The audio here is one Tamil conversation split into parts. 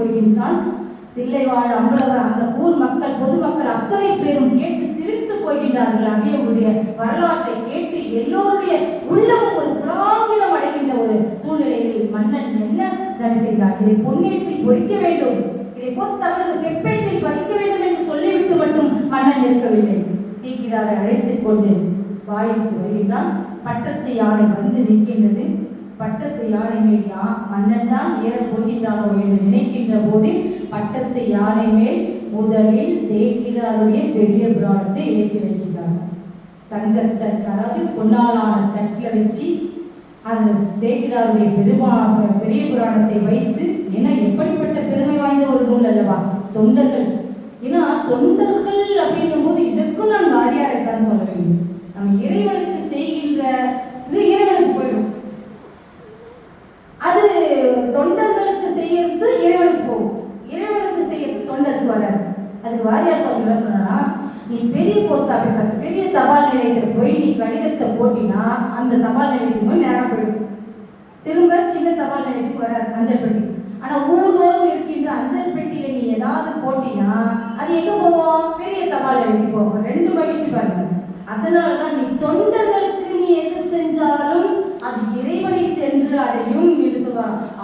போகின்றான். தில்லைவாழ் அம்பலவர் அந்த ஊர் மக்கள் பொதுமக்கள் அத்தனை பேரும் கேட்டு சிரித்து போகின்றார்கள். அடியவருடைய வரலாற்றை கேட்டு எல்லோருடைய உள்ளமும் ஒரு புலாகிதம் அடைகின்ற ஒரு சூழ்நிலையில் மன்னன் என்ன தடை செய்தார்? இதை பொன்னேற்றில் பொறிக்க வேண்டும். இதை பொறுத்தவர்கள் செப்பேட்டில் பதிக்க வேண்டும் என்று சொல்லிவிட்டு மட்டும் மன்னன் இருக்கவில்லை சீக்கிராரை அழைத்துக் கொண்டு வாயிலுக்கு வருகின்றான். பட்டத்து யானை வந்து நிற்கின்றது. பட்டத்து யானை மேல் மன்னன் தான் ஏறப் போகின்றானோ என்று நினைக்கின்ற போது பட்டத்து யானை மேல் முதலில் சேக்கிராருடைய பெரிய புராணத்தை ஏற்றி வைக்கின்றார் தங்கத்தட்டு அதாவது பொன்னாலான தட்டில் வச்சு அந்த சேக்கிராருடைய பெருமா பெரிய புராணத்தை வைத்து ஏன்னா எப்படிப்பட்ட பெருமை வாய்ந்த ஒரு நூல் அல்லவா? தொண்டர்கள். ஏன்னா தொண்டர்கள் அப்படிங்கும் போது இதற்கும் நான் வாரியாரைத்தான் சொல்ல வேண்டும். நம்ம இறைவனுக்கு செய்கின்ற இது இறைவனுக்கு போயிடும். தொண்டர்களுக்கு செய்யறது இறைவனுக்கு போகும். இறைவனுக்கு செய்யறது தொண்டருக்கு வராது. அதுக்கு வாரியார் சாமி என்ன சொன்னா நீ பெரிய போஸ்ட் ஆஃபீஸர் பெரிய தபால் நிலையத்தில் போய் நீ கடிதத்தை போட்டினா அந்த தபால் நிலையத்துக்கு போய் நேரம் போயிடும் திரும்ப சின்ன தபால் நிலையத்துக்கு வராது அஞ்சல் பெட்டி ஆனா ஊர்தோறும் இருக்கின்ற அஞ்சல் பெட்டியில நீ ஏதாவது போட்டினா அது எங்க போவோம் பெரிய தபால் நிலையத்துக்கு போகும் ரெண்டு மகிழ்ச்சி பாருங்க. அதனாலதான் நீ தொண்டர்களுக்கு நீ எது செஞ்சாலும் அது இறைவனை சென்று அடையும்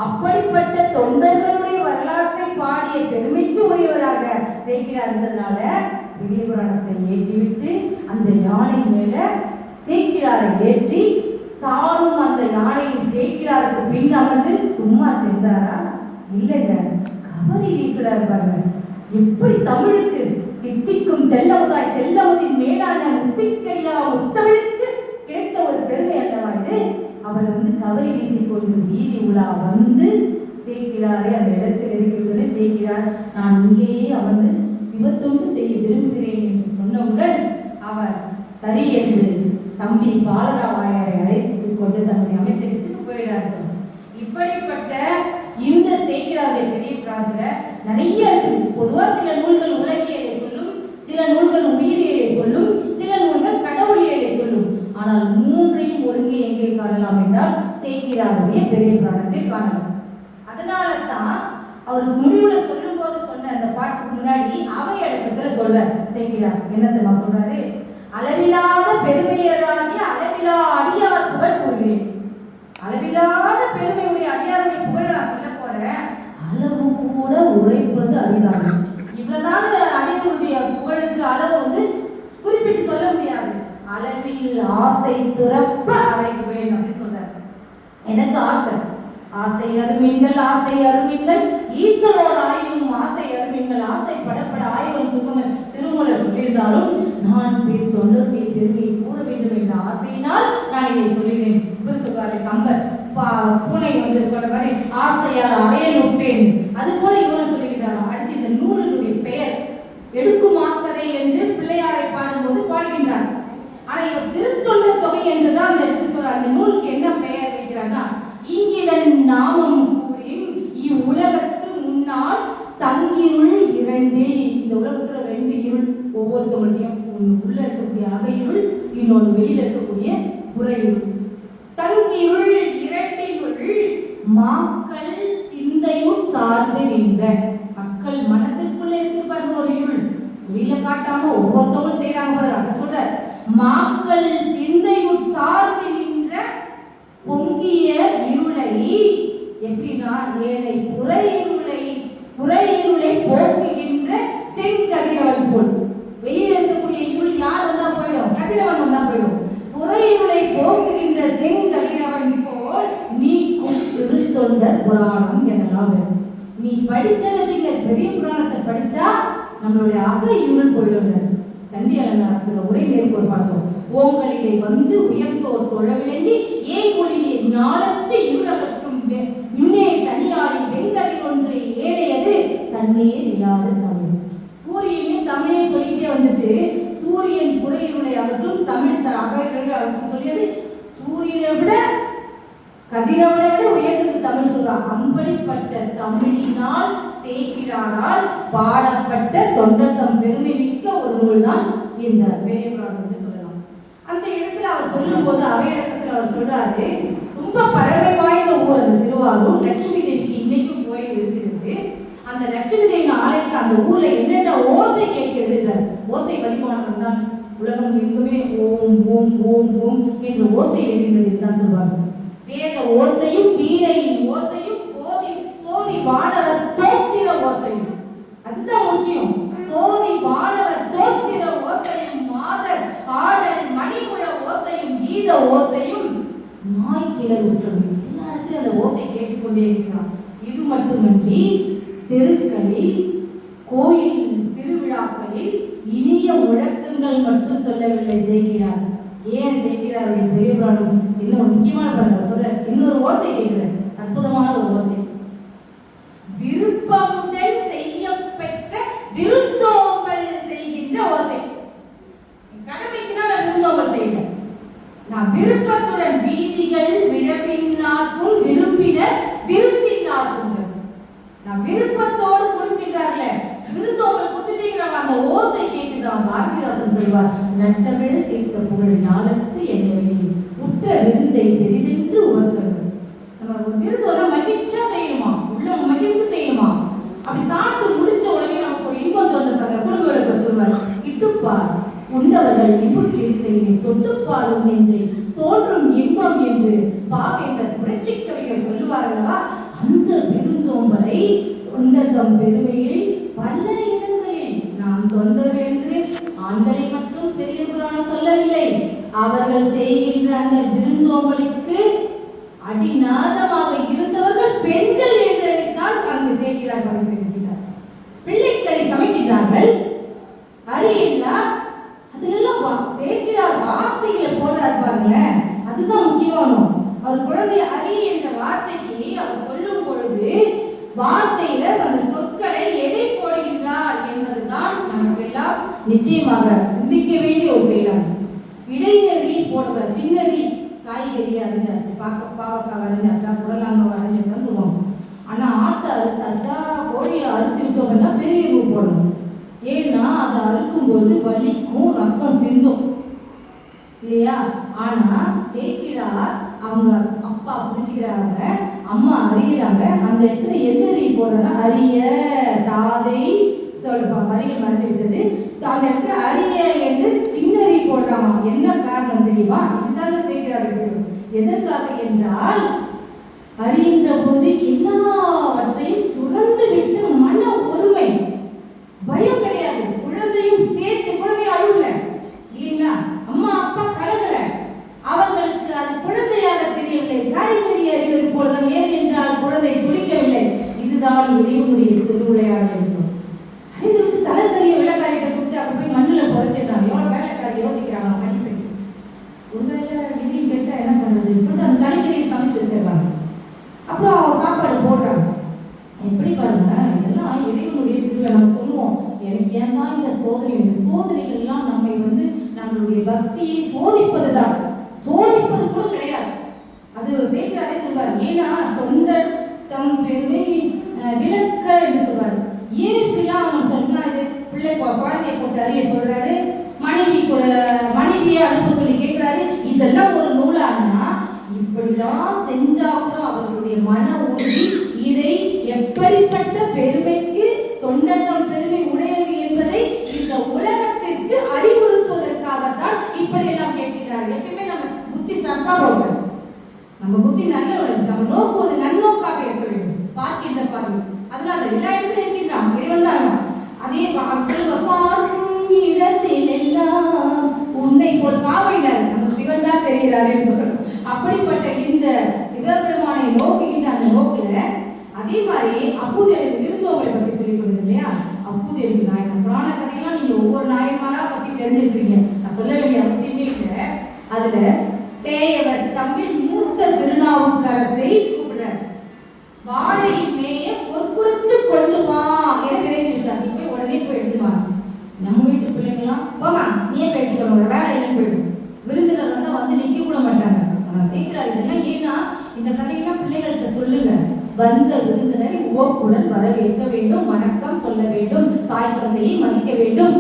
அப்படிப்பட்ட தொண்டர்களுடைய வரலாற்றை பாடிய பெருமைக்கு உரியவராக சேர்க்கிறார் இருந்ததுனால பெரிய புராணத்தை ஏற்றிவிட்டு அந்த யானை மேல சேக்கிராரை ஏற்றி தானும் அந்த யானையும் சேக்கிராருக்கு பின் அமர்ந்து சும்மா சென்றாரா? இல்லைங்க கவரி வீசுறாரு பாருங்க. எப்படி தமிழுக்கு தித்திக்கும் தெல்லவதாய் தெல்லவதின் மேலான முத்திக்கையா முத்தமிழுக்கு கிடைத்த ஒரு பெருமை அல்லவா இது? அவர் வந்து கவரி வீசிக்கொண்டு வீதி உலா வந்து சேர்க்கிறாரே அந்த இடத்தில் இருக்கின்றன சேர்க்கிறார். நான் இங்கேயே அமர்ந்து சிவத்தொண்டு செய்ய விரும்புகிறேன் என்று சொன்னவுடன் அவர் சரி என்று தம்பி பாலராவாயரை அழைத்து கொண்டு தன்னுடைய அமைச்சகத்துக்கு போயிடார் இப்படிப்பட்ட இந்த சேக்கிராருடைய பெரிய பிராந்தில நிறைய இருக்கு. பொதுவா சில நூல்கள் உலகியலை சொல்லும் சில நூல்கள் உயிரியலை சொல்லும் சில நூல்கள் கடவுளியலை சொல்லும். ஆனால் மூணு மூன்றையும் ஒருங்கே எங்கே காணலாம் என்றால் சேக்கிராருடைய பெரிய பிராணத்தில் காணலாம். அதனால தான் அவர் முடிவுல சொல்லும்போது சொன்ன அந்த பாட்டுக்கு முன்னாடி அவை அடக்கத்துல சொல்ற சேக்கிரார் என்ன தெரியுமா சொல்றாரு? அளவிலாத பெருமையராகிய அளவிலா அடியார் புகழ் கூறுகிறேன். அளவிலாத பெருமையுடைய அடியாருடைய புகழை நான் சொல்ல போறேன். அளவு கூட உழைப்பது அரிதான இவ்வளவுதான் அடியாருடைய புகழுக்கு அளவு வந்து குறிப்பிட்டு சொல்ல முடியாது. ஆசை துறப்ப அறைக்குவேன் அப்படின்னு சொல்றாரு. எனக்கு ஆசை. ஆசை அருமீன்கள் ஆசை அருமீன்கள். ஈஸ்வரோட ஆயினும் ஆசை அருமீன்கள். ஆசை படப்பட ஆயிரம் துன்பங்கள். திருமூலர் சொல்லியிருந்தாலும் நான் பேர் தொண்டர் பேர் கூற வேண்டும் என்ற ஆசையினால் நான் இதை சொல்லினேன். குரு சொல்வாரு கம்பர் பா- பூனை வந்து சொல்ற மாதிரி ஆசையால் அறைய உட்பேன் அது போல இவரும் சொல்லுகிறார் அடுத்து இந்த நூலினுடைய பெயர் எடுக்குமாக்கதை என்று பிள்ளையாரை பாடும்போது திருத்தொண்ட தொகை என்றுதான் அந்த எடுத்து சொல்றார். அந்த நூலுக்கு என்ன பெயர் வைக்கிறான்னா இங்கிதன் நாமம் கூறின் இவ்வுலகத்து முன்னால் தங்கிருள் இரண்டில் இந்த உலகத்துல ரெண்டு இருள் ஒவ்வொருத்தவங்களையும் ஒன்று உள்ள இருக்கக்கூடிய அகையுள் இன்னொன்று வெளியில இருக்கக்கூடிய புறையுள் தங்கிருள் இரண்டினுள் மாக்கள் சிந்தையும் சார்ந்து நின்ற மக்கள் மனதிற்குள்ள இருக்கு பாருங்க ஒரு இருள். வெளியில காட்டாம ஒவ்வொருத்தவங்களும் செய்யறாங்க பாரு அதை சொல்ற மாக்கள் சிந்தை சார்ந்து நின்ற பொங்கிய இருளை எப்படின்னா ஏழை புற இருளை புற இருளை போக்குகின்ற செங்கதிரவன் போல். வெயில் இருக்கக்கூடிய இருள் யார் வந்தா போயிடும்? கதிரவன் வந்தா போயிடும். புற இருளை போக்குகின்ற செங்கதிரவன் போல் நீக்கும் திருத்தொண்டர் புராணம் எனலாம் வரும். நீ படிச்ச வச்சுக்க பெரிய புராணத்தை படிச்சா நம்மளுடைய அக இருள் போயிடும் தண்ணி அலங்காரத்துல ஒரே மேற்கோள் பார்த்தோம் ஓங்களிலே வந்து உயர்ந்தோர் தொழ ஏய் ஏங்குழிலே ஞானத்து இருளகற்றும் முன்னே தனியாடி வெங்கதி ஒன்று ஏழையது தண்ணியே இல்லாத தமிழ். சூரியனையும் தமிழே சொல்லிட்டே வந்துட்டு சூரியன் புறையுடைய அவற்றும் தமிழ் த- அகற்று அவற்றும் சொல்லியது சூரியனை விட கதிரவனை விட உயர்ந்தது தமிழ் சொல்றான் அப்படிப்பட்ட தமிழினால் சேக்கிராரால் பாடப்பட்ட தொண்டர் தம் பெருமை மிக்க ஒரு நூல் தான் இந்த பெரிய என்று சொல்லலாம். அந்த இடத்துல அவர் சொல்லும்போது அவையிடத்துல அவர் சொல்றாரு ரொம்ப பழமை வாய்ந்த ஊர் அந்த திருவாரூர். லட்சுமி தேவிக்கு இன்னைக்கும் கோயில் இருக்கிறது. அந்த லட்சுமி தேவி ஆலயத்துல அந்த ஊர்ல என்னென்ன ஓசை கேட்கிறது ஓசை வழிபாடு தான். உலகம் எங்குமே ஓம் ஓம் ஓம் ஓம் என்ற ஓசை எழுதுகிறது தான் சொல்வாங்க வேத ஓசையும் வீணையின் ஓசையும் போதி சோதி வானவர் ஓசை அதுதான் முக்கியம். சோதி வானவர் தோத்திர ஓசையும் மாதர் ஆடல் மணிமுழ ஓசையும் கீத ஓசையும் நாய் கிளறுற்றது எல்லா அந்த ஓசை கேட்டுக்கொண்டே இருக்கிறான் இது மட்டுமன்றி தெருக்களில் கோயில் திருவிழாக்களில் இனிய முழக்கங்கள் மட்டும் சொல்லவில்லை செய்கிறார் ஏன் செய்கிறார் பெரிய புராணம். இன்னும் முக்கியமான பாருங்க சொல்ல இன்னொரு ஓசை கேட்கிறேன். அற்புதமான ஒரு ஓசை விருப்பமுடன் செய்யப்பெற்ற விருந்தோம்பல் செய்கின்ற ஓசை கடமைக்கு நான் விருந்தோம்பல் செய்கிறேன் நான் விருப்பத்துடன் வீதிகள் விழப்பின்னார்க்கும் விரும்பினர் விருந்தினார்க்கும் நான் விருப்பத்தோடு கொடுக்கின்றார்களே விருந்தோம்பல் கொடுத்துட்டீங்கிறாங்க அந்த ஓசை கேட்டுதான் பாரதிதாசன் சொல்வார் நட்டமிழ சேர்த்த புகழ் ஞானத்து என்னவே உற்ற விருந்தை பெரிதென்று உவக்கிறது நம்ம ஒரு விருந்து வந்து மகிழ்ச்சியா செய்யணுமா உள்ள மகிழ்ந்து செய்யணுமா அப்படி சாப்பிட்டு முடிச்ச உடனே நமக்கு ஒரு இன்பம் தோன்றுறாங்க குடும்ப விளக்க சொல்வார் இட்டுப்பார் உண்டவர்கள் இன்புற்று இருக்கையிலே தொட்டுப்பாரும் நெஞ்சை தோன்றும் இன்பம் என்று பாவேந்தர் புரட்சி கவிஞர் சொல்லுவார்களா அந்த பெருந்தோம்பலை உன்னதம் பெருமையில் பல இடங்களில் நாம் தொண்டர் என்று ஆண்களை மட்டும் பெரிய புராணம் சொல்லவில்லை. அவர்கள் செய்கின்ற அந்த விருந்தோம்பலுக்கு அடிநாதமாக இருந்தவர்கள் பெண்கள் என்றதைத்தான் அங்கு செய்கிறார் பரிசு செய்கிறார் பிள்ளைக்கறி சமைக்கிறார்கள் அறியில்லா அதுலெல்லாம் வா- சேர்க்கிறார் வார்த்தைகளை போடுறார் பாருங்களேன் அதுதான் முக்கியமானோம் அவர் குழந்தை அறி என்ற வார்த்தைக்கு அவர் சொல்லும் பொழுது வார்த்தையில அந்த சொற்களை எதை போடுகின்றார் என்பதுதான் நமக்கெல்லாம் நிச்சயமாக சிந்திக்க வேண்டிய ஒரு செயலாகும் இடைநெறி போடுற சின்னதி காய்கறி அரைஞ்சாச்சு பாக்க பாவக்காய் அரைஞ்சாச்சா புடலங்காய் அரைஞ்சாச்சான்னு சொல்லுவாங்க. ஆனால் ஆட்டை அறுத்தாச்சா கோழியை அறுத்து விட்டோம்னா பெரிய ரூ போடணும். ஏன்னா அதை அறுக்கும்போது வலிக்கும் ரத்தம் சிந்தும். இல்லையா? ஆனால் சேக்கிடார் அவங்க அப்பா பிடிச்சிக்கிறாங்க அம்மா அறிகிறாங்க அந்த இடத்துல எந்த ரீ போடுறோன்னா அரிய தாதை சொல்லப்பா வரிகள் மறந்து விட்டது. அந்த இடத்துல அரிய என்று சின்னறி போடுறாமா? என்ன காரணம் தெரியுமா? இதுதாங்க செய்கிறார்கள் எதற்காக என்றால் அறிகின்ற பொழுது எல்லாவற்றையும் துறந்து விட்டு மன ஒருமை. பயம் கிடையாது. குழந்தையும் சேர்த்து குழந்தை அழுல இல்லைங்களா அம்மா அப்பா கலகல. அவர்களுக்கு அது குழந்தையாக தெரியவில்லை. காய்கறி அறிவது போலதான். ஏன் என்றால் குழந்தை துடிக்கவில்லை. இதுதான் இறைவனுடைய திருவிளையாடல் போய் மண்ணுல புதைச்சிடுறாங்க எவ்வளவு யோசிக்கிறாங்க மதிப்பெண் ஒருவேளை இதையும் கேட்டா என்ன பண்ணுறது சொல்லிட்டு அந்த தலைக்கறியை சமைச்சு வச்சிருக்காங்க. அப்புறம் சாப்பாடு போடுறாங்க. எப்படி பாருங்க இதெல்லாம் இறைவனுடைய திருவிழா நம்ம சொல்லுவோம் எனக்கு ஏன்னா இந்த சோதனை? இந்த சோதனைகள் எல்லாம் நம்மை வந்து நம்மளுடைய பக்தியை சோதிப்பதுதான் சோதிப்பது கூட கிடையாது அது சேர்க்கிறாரே சொல்வார் ஏன்னா தொண்டர் தம் பெருமை அஹ், விளக்க என்று சொல்வார் ஏன் இப்படிலாம் அவங்க சொன்னா இது பிள்ளை கொ- குழந்தைய போட்டு அறிய சொல்றாரு மனைவி கூட மனைவியை அனுப்ப சொல்லி கேட்கிறாரு இதெல்லாம் ஒரு நூலானா இப்படிலாம் செஞ்சா கூட அவர்களுடைய மன உறுதி இதை எப்படிப்பட்ட பெருமைக்கு தொண்டர்கள் பெருமை உடையது என்பதை இந்த உலகத்திற்கு அறிவுறுத்துவதற்காகத்தான் இப்படி எல்லாம் கேட்கிறார்கள் எப்பயுமே நம்ம புத்தி சத்தா போகணும். நம்ம புத்தி நல்ல நம்ம நோக்குவது நன்னோக்காக இருக்க வேண்டும். பார்க்கின்ற பார்வை. அதனால எல்லா இடத்துலையும் இருக்கின்றான் இறைவன் அதே பா- பார்க்கும் இடத்தில் எல்லாம் உன்னை போல் பாவையினர் தெரிகிறாருன்னு சொல்லணும் அப்படிப்பட்ட இந்த சிவபெருமானை நோக்குகின்ற அந்த நோக்குல அதே மாதிரி அப்பூதேவி விருந்தோம்பலை பத்தி சொல்லி கொடுங்க இல்லையா? அப்பூதேவி நாயகன். புராண கதையெல்லாம் நீங்க ஒவ்வொரு நாயன்மாரா பத்தி தெரிஞ்சிருக்கீங்க நான் சொல்ல வேண்டிய அவசியமே இல்லை. அதுல சேயவர் தமிழ் மூத்த திருநாவுக்கரசை கூப்பிடுறார். வாழை மேய பொற்குறுத்து கொள்ளுமா என விரைந்து விட்டார். உடனே போய் எடுத்துவா நம்ம வீட்டு பிள்ளைங்களாம் போமா நீ போய் எடுத்துக்கோ வேலை என்ன போயிடும் விருந்தினர் வந்து நிக்க கூட மாட்டாங்க. ஆனா சேர்க்கிறார் இதெல்லாம் ஏன்னா இந்த கதையெல்லாம் பிள்ளைகள்கிட்ட சொல்லுங்க. வந்த விருந்தினரை உவப்புடன் வரவேற்க வேண்டும் வணக்கம் சொல்ல வேண்டும் தாய் தந்தையை மதிக்க வேண்டும்.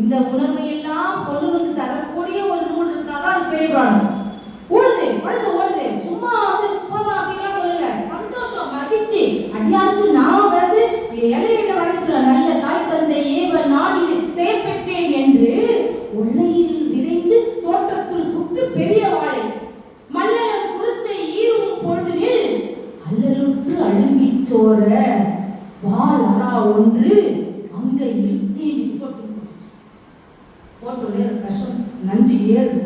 இந்த உணர்வை எல்லாம் கொண்டு வந்து தரக்கூடிய ஒரு நூல் இருக்காங்க அது பெரிய புராணம். ஓடுது ஓடுது ஓடுது சும்மா வந்து போதும் அப்படிலாம் சொல்லல. சந்தோஷம் மகிழ்ச்சி. அடியாருக்கு நான் வந்து இலையை ஒன்று அங்கையில் தீவி போட்டு போட்டோடனே கஷ்டம் நஞ்சு ஏறுது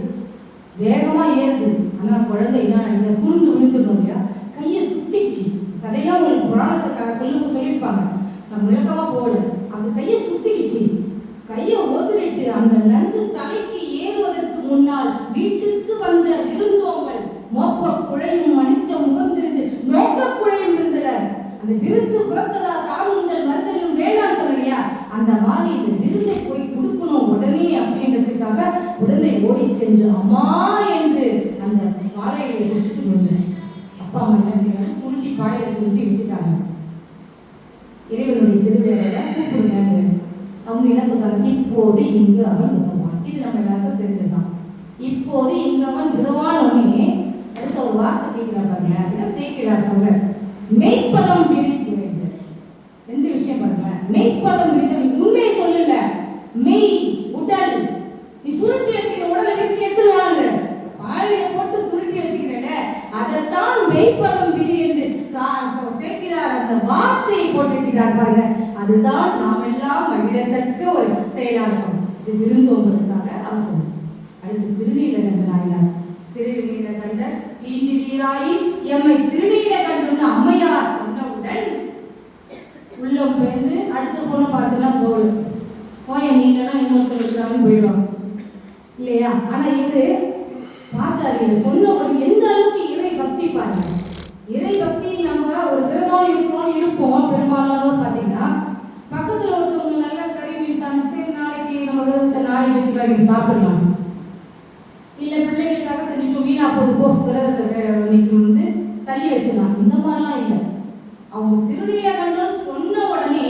வேகமா ஏறுது ஆனா குழந்தை என்ன சுருண்டு விழுந்துடும் இல்லையா கையை சுத்திச்சு கதையெல்லாம் உங்களுக்கு புராணத்துக்காக சொல்லுங்க சொல்லியிருப்பாங்க. நான் விளக்கமா போகல. அந்த கையை சுத்திடுச்சு. கையை ஓதுரிட்டு அந்த நஞ்சு தலைக்கு ஏறுவதற்கு முன்னால் வீட்டுக்கு வந்த விருந்தோங்கள் மோப்ப குழையும் மணிச்ச முகந்திருந்து நோக்க குழையும் இருந்தல அந்த விருந்து புறத்ததா தானுங்கள் மருந்தலும் வேண்டாம் சொல்லலையா அந்த மாதிரி இந்த விருந்தை போய் கொடுக்கணும் உடனே அப்படின்றதுக்காக உடனே ஓடி சென்று அம்மா என்று அந்த வாழையை கொடுத்துட்டு வந்தேன் அப்பா அம்மா என்ன செய்யறாங்க? சுருட்டி பாழையை சுருட்டி வச்சுட்டாங்க. இறைவனுடைய திருவிழாவை கூப்பிடுங்க அவங்க என்ன சொல்றாங்க? இப்போது இங்கு அவன் உதவான். இது நம்ம எல்லாருக்கும் தெரிஞ்சுதான் இப்போது இங்கு அவன் உதவான் உடனே அடுத்த ஒரு வார்த்தை கேட்கிறார் பாருங்க. அப்படின்னா சேர்க்கிறார் சொல்ற மெய்ப்பதம் விரித்து ரெண்டு விஷயம் பாருங்களேன் மெய்ப்பதம் விரித்து உண்மையை சொல்லல மெய் உடல் நீ சுருட்டி வச்சுக்கிற உடலை வச்சு எடுத்துட்டு வாங்க வாழையில போட்டு சுருட்டி வச்சுக்கிறல அதைத்தான் மெய்ப்பதம் விரி என்று சா- சா- சேர்க்கிறார் அந்த வார்த்தையை போட்டிருக்கிறார் பாருங்க. அதுதான் நாம் எல்லாம் மகிழத்தக்க ஒரு செயலாகும் இது விருந்தோம்பலுக்காக அவசரம் அடுத்து திருநீலகண்ட திருநீல கண்ட தீண்டு வீராயி எம்மை திருநீலகண்டன்னு அம்மையார் சொன்னவுடன் உள்ளம் போயிருந்து அடுத்த பொண்ணை பார்த்துலாம் போகணும் போய நீங்கன்னா இன்னொருத்தர் இருக்கிறாங்க போயிடுவாங்க. இல்லையா? ஆனா இவரு பார்த்தாரு சொன்ன உடனே எந்த அளவுக்கு இறை பக்தி பாருங்க இறை பக்தி நம்ம ஒரு விரதம் இருக்கோம் இருப்போம் பெரும்பாலானோர் பார்த்தீங்கன்னா பக்கத்துல ஒருத்தவங்க நல்ல கறி மீன் சமைச்சு சரி நாளைக்கு நம்ம விரதத்தை நாளைக்கு வச்சுக்கலாம் நீங்க சாப்பிடலாம். இல்லை பிள்ளைகளுக்காக செஞ்சுட்டோம் வீணா போது போ விரதத்தை வந்து தள்ளி வச்சிடலாம். இந்த மாதிரிலாம் இல்லை அவங்க திருநீல கண்டோம் சொன்ன உடனே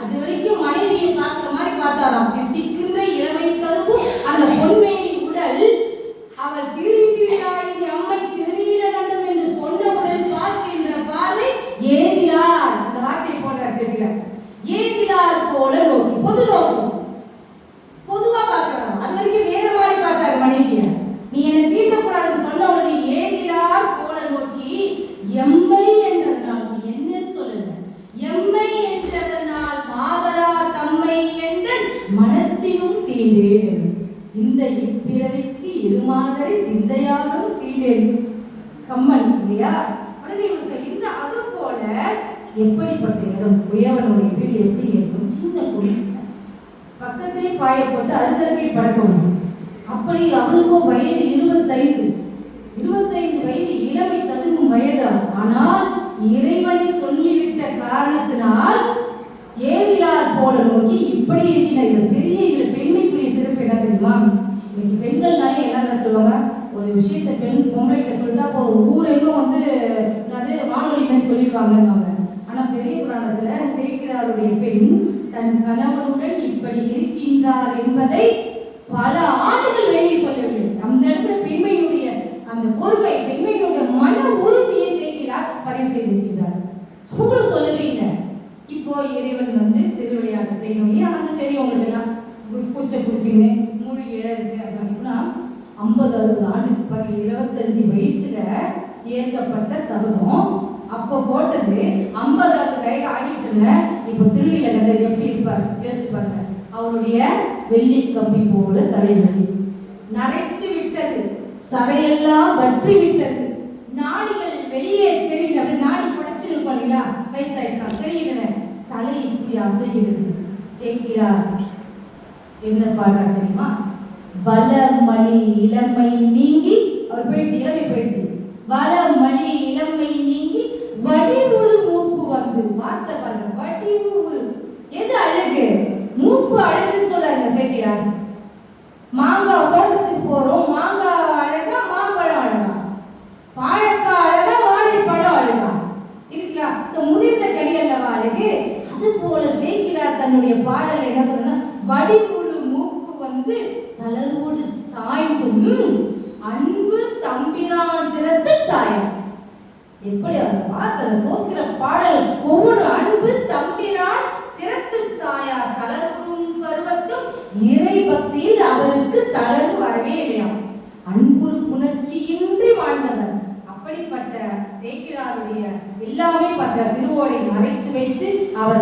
அது வரைக்கும் மனைவியை பார்க்கிற மாதிரி பார்த்தாராம் திட்டிக்கின்ற இளமை கதவும் அந்த பொன்மேனி உடல் அவர் திருநீலாயின் அம்மை திருநீல கண்டம் என்று சொன்னவுடன் பார்க்கின்ற பார்வை ஏதிலார் அந்த வார்த்தையை போடுறார் செல்கிறார் ஏதிலார் போல நோக்கி பொது நோக்கி பொதுவா பார்க்கலாம் அது வரைக்கும் வேற மாதிரி பார்த்தாரு மனைவிய நீ என்னை தீண்டக்கூடாதுன்னு சொன்ன உடனே ஏதிலார் போல நோக்கி எம்மை என்றதனால் நீ என்னன்னு சொல்லல எம்மை என்றதனால் மாதரா தம்மை என்ற மனத்திலும் தீண்டேன் இந்த மாதிரி இருமாதரை சிந்தையாலும் கம்மன் இல்லையா? உடனே இவன் இந்த அது போல எப்படிப்பட்ட இடம்? உயவனுடைய வீடு எப்படி இருக்கும்? சின்ன குடி. பக்கத்திலே பாய போட்டு அருகருகே படக்கணும் அப்படி அவருக்கும் வயது இருபத்தைந்து. இருபத்தைந்து வயது இளமை ததுங்கும் வயது. ஆனால் இறைவனை சொல்லிவிட்ட காரணத்தினால் ஏரியார் போல நோக்கி இப்படி இருக்கிற பெரிய இதில் பெண்மைக்குரிய சிறப்பு என்ன தெரியுமா? இன்னைக்கு பெண்கள் என்ன சொல்லுவாங்க? ஒரு விஷயத்தை பெண் பொம்பளைகிட்ட சொல்லிட்டா போதும் ஊரெங்கும் வந்து அது வானொலிமே மாதிரி சொல்லிடுவாங்கன்னுவாங்க. ஆனா பெரிய புராணத்துல சேர்க்கிறாருடைய பெண் தன் கணவனுடன் இப்படி இருக்கின்றார் என்பதை பல ஆண்டுகள் வெளியே சொல்லவில்லை. அந்த இடத்துல பெண்மையுடைய அந்த பொறுமை பெண்மையுடைய மன உறுதியை சேர்க்கிறார் பதிவு செய்திருக்கிறார் அவங்க சொல்லவே இல்லை. இப்போ இறைவன் வந்து திருவிளையாட்டு செய்யணும். ஆனால் தெரியும் உங்களுக்கு எல்லாம் கு- பூச்சை பிடிச்சிங்க மூடி இழருக்கு அப்படின்னா ஐம்பது அறுபது ஆண்டுக்கு பிறகு இருபத்தஞ்சு வயசுல ஏற்கப்பட்ட சபதம் அப்போ போட்டது ஐம்பதாவது கை ஆகிட்டுல இப்போ திருநீல கண்டர் எப்படி இருப்பார்? யோசிச்சு பாருங்க. அவருடைய வெள்ளி கம்பி போல தலைவலி. நரைத்து விட்டது. சதையெல்லாம் வற்றி விட்டது. நாடிகள் வெளியே தெரியுது. அப்படி நாடி புடைச்சிருக்கோம் இல்லையா? வயசாயிடுச்சா தெரியுதுல தலை இப்படி அசைகிறது. சேர்க்கிறார். என்ன பாடுறார் தெரியுமா? வளமணி இளமை நீங்கி அவர் போயிடுச்சு இளமை போயிடுச்சு. வளமணி இளமை நீங்கி வடிவுறு மூப்பு வந்து வார்த்தை பாருங்க வடிவுறு. எது அழகு? மூப்பு அழகுன்னு சொல்றாங்க சேர்க்கிறார் மாங்காய் தோட்டத்துக்கு போறோம் மாங்காய் அழகா மாம்பழம் அழகா. வாழைக்காய் அழகா வாழைப்பழம் அழகா. இருக்கலாம் சோ முதிர்ந்த கனி அல்லவா அழகு? அது போல சேர்க்கிறார் தன்னுடைய பாடலை என்ன சொன்னா வடிவுறு மூப்பு வந்து தளர்வோடு சாய்ந்தும் அன்பு தம்பிரான் திறத்து சாயம். எப்படி அந்த வார்த்தை தோக்கிற பாடல்? ஒவ்வொரு அன்பு தம்பிரான் திறத்து சாயா. தளர்வும் பருவத்தும் இறை பக்தியில் அவருக்கு தளர்வு வரவே இல்லையாம் அன்பு உணர்ச்சியின்றி வாழ்ந்தவர். அப்படிப்பட்ட சேக்கிராருடைய எல்லாமே பார்த்த திருவோடை மறைத்து வைத்து அவர்